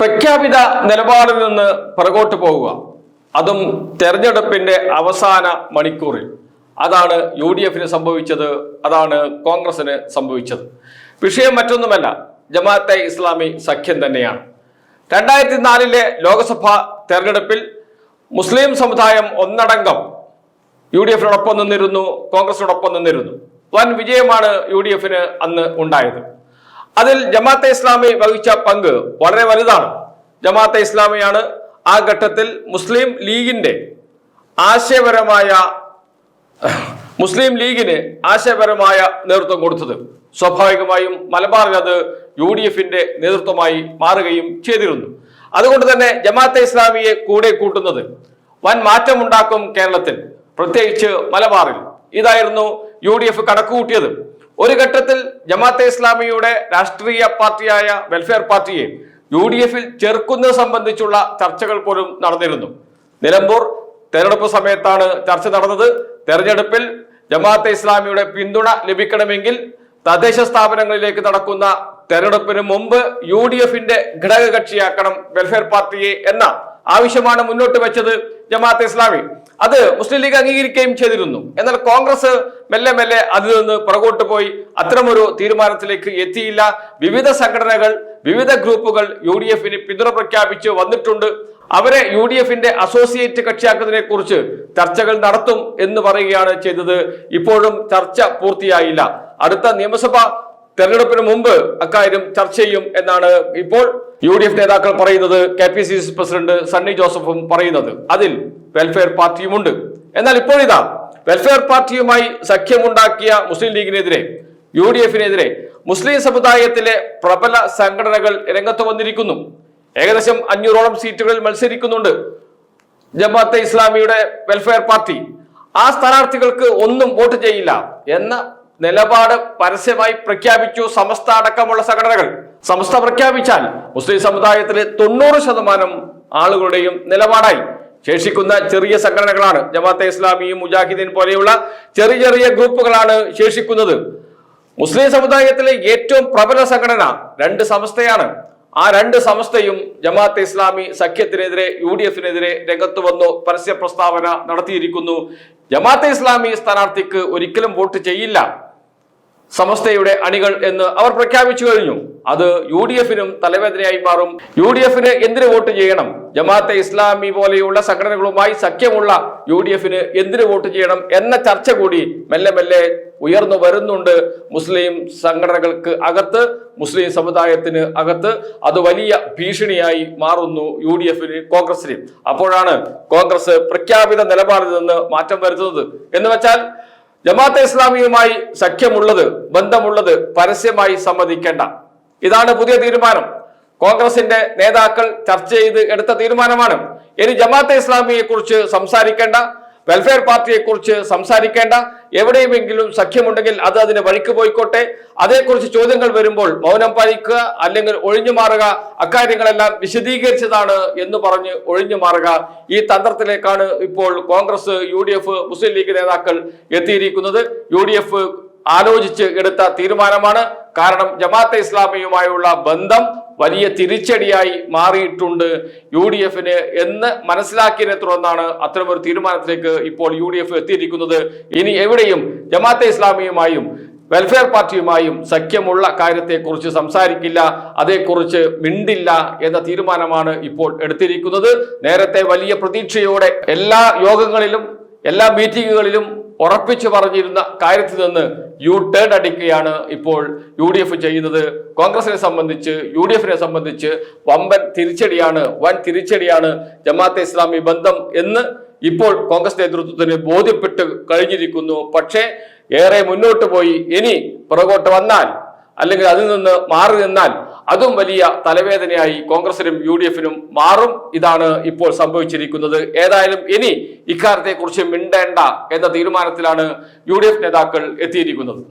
പ്രഖ്യാപിത നിലപാടിൽ നിന്ന് പുറകോട്ട് പോവുക അതും തെരഞ്ഞെടുപ്പിന്റെ അവസാന മണിക്കൂറിൽ. അതാണ് യു ഡി എഫിന് സംഭവിച്ചത് അതാണ് കോൺഗ്രസിന് സംഭവിച്ചത്. വിഷയം മറ്റൊന്നുമല്ല ജമാഅത്തെ ഇസ്ലാമി സഖ്യം തന്നെയാണ്. രണ്ടായിരത്തി നാലിലെ ലോക്സഭാ തെരഞ്ഞെടുപ്പിൽ മുസ്ലിം സമുദായം ഒന്നടങ്കം യു ഡി എഫിനോടൊപ്പം നിന്നിരുന്നു കോൺഗ്രസിനോടൊപ്പം നിന്നിരുന്നു. വൻ വിജയമാണ് യു ഡി എഫിന് അന്ന് ഉണ്ടായത്. അതിൽ ജമാഅത്തെ ഇസ്ലാമി വഹിച്ച പങ്ക് വളരെ വലുതാണ്. ജമാഅത്തെ ഇസ്ലാമിയാണ് ആ ഘട്ടത്തിൽ മുസ്ലിം ലീഗിന്റെ ആശയപരമായ മുസ്ലിം ലീഗിന് ആശയപരമായ നേതൃത്വം കൊടുത്തത്. സ്വാഭാവികമായും മലബാറിൽ അത് യു ഡി എഫിന്റെ നേതൃത്വമായി മാറുകയും ചെയ്തിരുന്നു. അതുകൊണ്ട് തന്നെ ജമാഅത്തെ ഇസ്ലാമിയെ കൂടെ കൂട്ടുന്നത് വൻ മാറ്റമുണ്ടാക്കും കേരളത്തിൽ പ്രത്യേകിച്ച് മലബാറിൽ. ഇതായിരുന്നു യു ഡി എഫ് കണക്കുകൂട്ടിയത്. ഒരു ഘട്ടത്തിൽ ജമാഅത്തെ ഇസ്ലാമിയുടെ രാഷ്ട്രീയ പാർട്ടിയായ വെൽഫെയർ പാർട്ടിയെ യു ഡി എഫിൽ ചേർക്കുന്നത് സംബന്ധിച്ചുള്ള ചർച്ചകൾ പോലും നടന്നിരുന്നു. നിലമ്പൂർ തെരഞ്ഞെടുപ്പ് സമയത്താണ് ചർച്ച നടന്നത്. തെരഞ്ഞെടുപ്പിൽ ജമാഅത്തെ ഇസ്ലാമിയുടെ പിന്തുണ ലഭിക്കണമെങ്കിൽ തദ്ദേശ സ്ഥാപനങ്ങളിലേക്ക് നടക്കുന്ന തെരഞ്ഞെടുപ്പിന് മുമ്പ് യു ഡി എഫിന്റെ ഘടകകക്ഷിയാക്കണം വെൽഫെയർ പാർട്ടിയെ എന്ന ആവശ്യമാണ് മുന്നോട്ട് വെച്ചത് ജമാഅത്തെ ഇസ്ലാമി. അത് മുസ്ലിം ലീഗ് അംഗീകരിക്കുകയും ചെയ്തിരുന്നു. എന്നാൽ കോൺഗ്രസ് മെല്ലെ മെല്ലെ അതിൽ നിന്ന് പുറകോട്ട് പോയി. അത്തരമൊരു തീരുമാനത്തിലേക്ക് എത്തിയില്ല. വിവിധ സംഘടനകൾ വിവിധ ഗ്രൂപ്പുകൾ യു ഡി എഫിന് പിന്തുണ പ്രഖ്യാപിച്ച് വന്നിട്ടുണ്ട്. അവരെ യു ഡി എഫിന്റെ അസോസിയേറ്റ് കക്ഷിയാക്കുന്നതിനെ കുറിച്ച് ചർച്ചകൾ നടത്തും എന്ന് പറയുകയാണ് ചെയ്തത്. ഇപ്പോഴും ചർച്ച പൂർത്തിയായില്ല. അടുത്ത നിയമസഭ തെരഞ്ഞെടുപ്പിന് മുമ്പ് അക്കാര്യം ചർച്ച ചെയ്യും എന്നാണ് ഇപ്പോൾ യു ഡി എഫ് നേതാക്കൾ പറയുന്നത്. K P C C president Sunny ജോസഫും പറയുന്നത്. അതിൽ വെൽഫെയർ പാർട്ടിയുമുണ്ട്. എന്നാൽ ഇപ്പോഴിതാ വെൽഫെയർ പാർട്ടിയുമായി സഖ്യമുണ്ടാക്കിയ മുസ്ലിം ലീഗിനെതിരെ യു ഡി എഫിനെതിരെ മുസ്ലിം സമുദായത്തിലെ പ്രബല സംഘടനകൾ രംഗത്ത് വന്നിരിക്കുന്നു. ഏകദേശം അഞ്ഞൂറോളം സീറ്റുകളിൽ മത്സരിക്കുന്നുണ്ട് ജമാഅത്തെ ഇസ്ലാമിയുടെ വെൽഫെയർ പാർട്ടി. ആ സ്ഥാനാർത്ഥികൾക്ക് ഒന്നും വോട്ട് ചെയ്യില്ല എന്ന നിലപാട് പരസ്യമായി പ്രഖ്യാപിച്ചു സമസ്ത അടക്കമുള്ള സംഘടനകൾ. സമസ്ത പ്രഖ്യാപിച്ചാൽ മുസ്ലിം സമുദായത്തിലെ തൊണ്ണൂറ് ശതമാനം ആളുകളുടെയും നിലപാടായി. ശേഷിക്കുന്ന ചെറിയ സംഘടനകളാണ് ജമാഅത്തെ ഇസ്ലാമിയും മുജാഹിദീൻ പോലെയുള്ള ചെറിയ ചെറിയ ഗ്രൂപ്പുകളാണ് ശേഷിക്കുന്നത്. മുസ്ലിം സമുദായത്തിലെ ഏറ്റവും പ്രബല സംഘടന രണ്ട് സംസ്ഥയാണ് ആ രണ്ട് സംസ്ഥയും ജമാഅത്തെ ഇസ്ലാമി സഖ്യത്തിനെതിരെ യു ഡി എഫിനെതിരെ രംഗത്ത് വന്നു പരസ്യ പ്രസ്താവന നടത്തിയിരിക്കുന്നു. ജമാഅത്തെ ഇസ്ലാമി സ്ഥാനാർത്ഥിക്ക് ഒരിക്കലും വോട്ട് ചെയ്യില്ല. സമസ്തയുടെ അണികൾ എന്ന് അവർ പ്രഖ്യാപിച്ചു കഴിഞ്ഞു. അത് യു ഡി എഫിനും തലവേദനയായി മാറും. യു ഡി എഫിന് എന്തിനു വോട്ട് ചെയ്യണം? ജമാഅത്തെ ഇസ്ലാമി പോലെയുള്ള സംഘടനകളുമായി സഖ്യമുള്ള യു ഡി എഫിന് എന്തിനു വോട്ട് ചെയ്യണം എന്ന ചർച്ച കൂടി മെല്ലെ മെല്ലെ ഉയർന്നു വരുന്നുണ്ട്. മുസ്ലിം സംഘടനകൾക്ക് അകത്ത് മുസ്ലിം സമുദായത്തിന് അകത്ത്. അത് വലിയ ഭീഷണിയായി മാറുന്നു യു ഡി എഫിന് കോൺഗ്രസിന്. അപ്പോഴാണ് കോൺഗ്രസ് പ്രഖ്യാപിത നിലപാടിൽ നിന്ന് മാറ്റം വരുത്തുന്നത്. എന്ന് വെച്ചാൽ ജമാഅത്തെ ഇസ്ലാമിയുമായി സഖ്യമുള്ളത് ബന്ധമുള്ളത് പരസ്യമായി സമ്മതിക്കേണ്ട. ഇതാണ് പുതിയ തീരുമാനം. കോൺഗ്രസിന്റെ നേതാക്കൾ ചർച്ച ചെയ്ത് എടുത്ത തീരുമാനമാണ്. ഇനി ജമാഅത്തെ ഇസ്ലാമിയെ കുറിച്ച് സംസാരിക്കേണ്ട വെൽഫെയർ പാർട്ടിയെ കുറിച്ച് സംസാരിക്കേണ്ട എവിടെയുമെങ്കിലും സഖ്യമുണ്ടെങ്കിൽ അത് അതിന് വഴിക്ക് പോയിക്കോട്ടെ. അതേക്കുറിച്ച് ചോദ്യങ്ങൾ വരുമ്പോൾ മൗനം പാലിക്കുക അല്ലെങ്കിൽ ഒഴിഞ്ഞു മാറുക അക്കാര്യങ്ങളെല്ലാം വിശദീകരിച്ചതാണ് എന്ന് പറഞ്ഞ് ഒഴിഞ്ഞു മാറുക. ഈ തന്ത്രത്തിലേക്കാണ് ഇപ്പോൾ കോൺഗ്രസ് യു മുസ്ലിം ലീഗ് നേതാക്കൾ എത്തിയിരിക്കുന്നത്. യു ആലോചിച്ച് എടുത്ത തീരുമാനമാണ്. കാരണം ജമാഅത്തെ ഇസ്ലാമിയുമായുള്ള ബന്ധം വലിയ തിരിച്ചടിയായി മാറിയിട്ടുണ്ട് യു ഡി എഫിന് എന്ന് മനസ്സിലാക്കിയതിനെ തുടർന്നാണ് അത്തരമൊരു തീരുമാനത്തിലേക്ക് ഇപ്പോൾ യു ഡി എഫ് എത്തിയിരിക്കുന്നത്. ഇനി എവിടെയും ജമാഅത്തെ ഇസ്ലാമിയുമായും വെൽഫെയർ പാർട്ടിയുമായും സഖ്യമുള്ള കാര്യത്തെക്കുറിച്ച് സംസാരിക്കില്ല. അതേക്കുറിച്ച് മിണ്ടില്ല എന്ന തീരുമാനമാണ് ഇപ്പോൾ എടുത്തിരിക്കുന്നത്. നേരത്തെ വലിയ പ്രതീക്ഷയോടെ എല്ലാ യോഗങ്ങളിലും എല്ലാ മീറ്റിങ്ങുകളിലും ഉറപ്പിച്ചു പറഞ്ഞിരുന്ന കാര്യത്തിൽ നിന്ന് യു ടേൺ അടിക്കുകയാണ് ഇപ്പോൾ യു ഡി എഫ് ചെയ്യുന്നത്. കോൺഗ്രസിനെ സംബന്ധിച്ച് യു ഡി എഫിനെ സംബന്ധിച്ച് വമ്പൻ തിരിച്ചടിയാണ് വൻ തിരിച്ചടിയാണ് ജമാഅത്തെ ഇസ്ലാമി ബന്ധം എന്ന് ഇപ്പോൾ കോൺഗ്രസ് നേതൃത്വത്തിന് ബോധ്യപ്പെട്ട് കഴിഞ്ഞിരിക്കുന്നു. പക്ഷേ ഏറെ മുന്നോട്ട് പോയി. ഇനി പുറകോട്ട് വന്നാൽ അല്ലെങ്കിൽ അതിൽ നിന്ന് മാറി നിന്നാൽ അതും വലിയ തലവേദനയായി കോൺഗ്രസിനും യു ഡി എഫിനും മാറും ഇതാണ് ഇപ്പോൾ സംഭവിച്ചിരിക്കുന്നത്. ഏതായാലും ഇനി ഇക്കാര്യത്തെക്കുറിച്ച് മിണ്ടേണ്ട എന്ന തീരുമാനത്തിലാണ് യു നേതാക്കൾ എത്തിയിരിക്കുന്നത്.